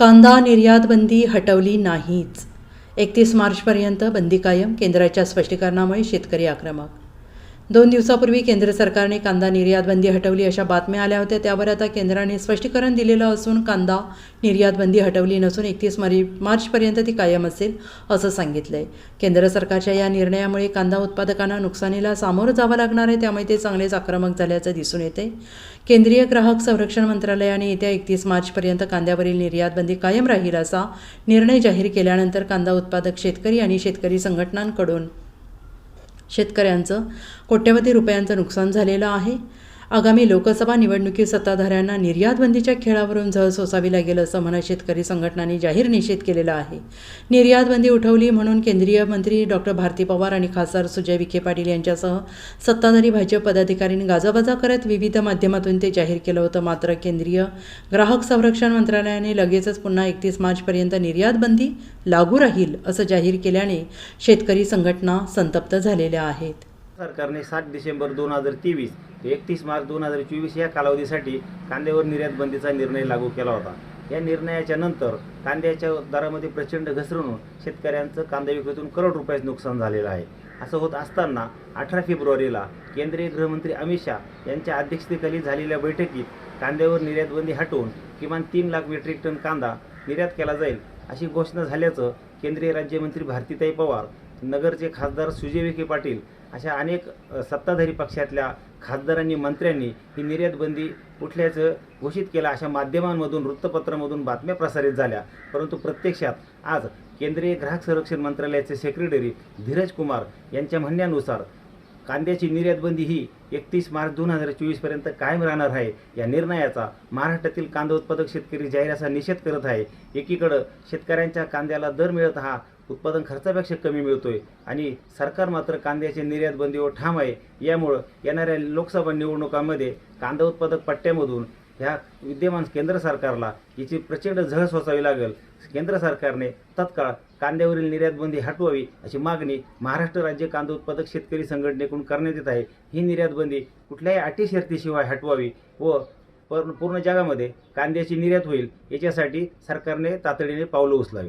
कांदा निर्यात बंदी हटवली नाहीच. एकतीस मार्चपर्यंत बंदी कायम केंद्राच्या स्पष्टीकरणामुळे शेतकरी आक्रमक दोन दिवसापूर्वी केंद्र सरकारने कांदा निर्यात बंदी हटवली अशा बातम्या आल्या होत्या. त्यावर आता केंद्राने स्पष्टीकरण दिलेलं असून कांदा निर्यात बंदी हटवली नसून एकतीस मरी मार्चपर्यंत ती कायम असेल असं सांगितलं आहे केंद्र सरकारच्या या निर्णयामुळे कांदा उत्पादकांना नुकसानीला सामोरं जावं लागणार आहे. त्यामुळे ते चांगलेच आक्रमक झाल्याचं दिसून येते केंद्रीय ग्राहक संरक्षण मंत्रालयाने येत्या एकतीस मार्चपर्यंत कांद्यावरील निर्यात बंदी कायम राहील असा निर्णय जाहीर केल्यानंतर कांदा उत्पादक शेतकरी आणि शेतकरी संघटनांकडून शेतकऱ्यांचं कोट्यवधी रुपयांचं नुकसान झालेलं आहे. आगामी लोकसभा निवडणुकीत सत्ताधाऱ्यांना निर्यातबंदीच्या खेळावरून झळ सोसावी लागेल असं म्हणत शेतकरी संघटनांनी जाहीर निषेध केलेला आहे. निर्यात बंदी उठवली म्हणून केंद्रीय मंत्री डॉक्टर भारती पवार आणि खासदार सुजय विखे पाटील यांच्यासह सत्ताधारी भाजप पदाधिकाऱ्यांनी गाजाबाजा करत विविध माध्यमातून ते जाहीर केलं होतं. मात्र केंद्रीय ग्राहक संरक्षण मंत्रालयाने लगेचच पुन्हा एकतीस मार्चपर्यंत निर्यातबंदी लागू राहील असं जाहीर केल्याने शेतकरी संघटना संतप्त झालेल्या आहेत. सरकारने सात डिसेंबर दोन हजार तेवीस ते एकतीस मार्च दोन हजार चोवीस या कालावधीसाठी कांद्यावर निर्यात बंदीचा निर्णय लागू केला होता. या निर्णयाच्या नंतर कांद्याच्या दरामध्ये प्रचंड घसरण शेतकऱ्यांचं कांदा विक्रीतून करोड रुपयाचं नुकसान झालेलं आहे. असं होत असताना अठरा फेब्रुवारीला केंद्रीय गृहमंत्री अमित शाह यांच्या अध्यक्षतेखाली झालेल्या बैठकीत कांद्यावर निर्यात बंदी हटवून किमान तीन लाख मेट्रिक टन कांदा निर्यात केला जाईल अशी घोषणा झाल्याचं केंद्रीय राज्यमंत्री भारतीताई पवार नगरचे खासदार सुजय विखे पाटील अशा अनेक सत्ताधारी पक्षातल्या खासदारांनी मंत्र्यांनी ही निर्यात बंदी उठल्याचं घोषित केलं अशा माध्यमांमधून वृत्तपत्रामधून बातम्या प्रसारित झाल्या. परंतु प्रत्यक्षात आज केंद्रीय ग्राहक संरक्षण मंत्रालयाचे सेक्रेटरी धीरज कुमार यांच्या म्हणण्यानुसार कांद्याची निर्यातबंदी ही एकतीस मार्च दोन हजार चोवीसपर्यंत कायम राहणार आहे. या निर्णयाचा महाराष्ट्रातील कांदा उत्पादक शेतकरी जाहीर असा निषेध करत आहे. एकीकडं शेतकऱ्यांच्या कांद्याला दर मिळत हा उत्पादन खर्चापेक्षा कमी मिळतोय आणि सरकार मात्र कांद्याच्या निर्यात बंदीवर ठाम आहे. यामुळं येणाऱ्या लोकसभा निवडणुकांमध्ये कांदा उत्पादक पट्ट्यामधून ह्या विद्यमान केंद्र सरकारला याची प्रचंड झळ सोसावी लागेल. केंद्र सरकारने तत्काळ कांद्यावरील निर्यात बंदी हटवावी अशी मागणी महाराष्ट्र राज्य कांदा उत्पादक शेतकरी संघटनेकडून करण्यात येत आहे. ही निर्यात बंदी कुठल्याही अटी शर्तीशिवाय हटवावी व पूर्ण पूर्ण जगामध्ये कांद्याची निर्यात होईल याच्यासाठी सरकारने तातडीने पावलं उचलावी